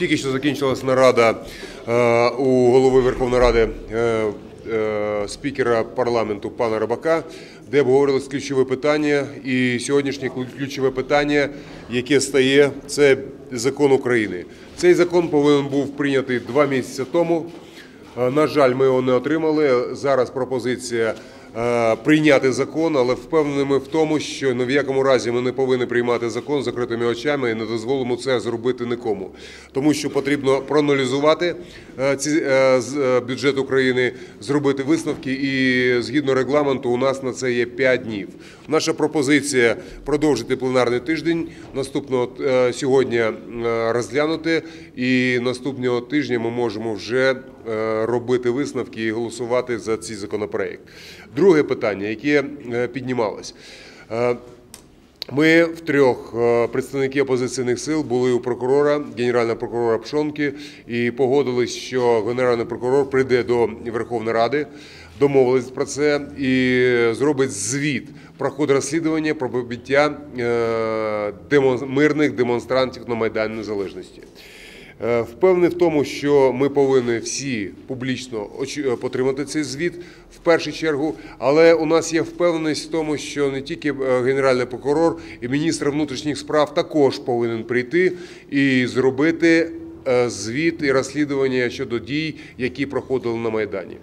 Тільки що закінчилась нарада е, у голови Верховної Ради е, е, спікера парламенту пана Рибака, де обговорилось ключове питання. І сьогоднішнє ключове питання, яке стає, це закон України. Цей закон повинен був прийнятий два місяці тому. Е, На жаль, ми його не отримали. Зараз пропозиція е, прийняти закон, але впевнені в тому, що ні в якому разі ми не повинні приймати закон з закритими очами і не дозволимо це зробити нікому. Тому що потрібно проаналізувати е, ці, бюджет України, зробити висновки, і згідно регламенту у нас на це є 5 днів. Наша пропозиція продовжити пленарний тиждень. Наступного сьогодні розглянути, і наступного тижня ми можемо вже робити висновки і голосувати за цей законопроект. Друге питання, яке е, піднімалось. Е, Ми втрьох е, представники опозиційних сил були у прокурора, генерального прокурора Пшонки, і погодились, що генеральний прокурор прийде до Верховної Ради, домовились про це і зробить звіт про ход розслідування про побиття мирних демонстрантів на Майдані Незалежності. Е, Впевнений в тому, що ми повинні всі публічно е, цей звіт в першу чергу. Але у нас є впевненість в тому, що не тільки е, генеральний прокурор і міністр внутрішніх справ також повинен прийти і зробити звіт і розслідування щодо дій, які проходили на майдані.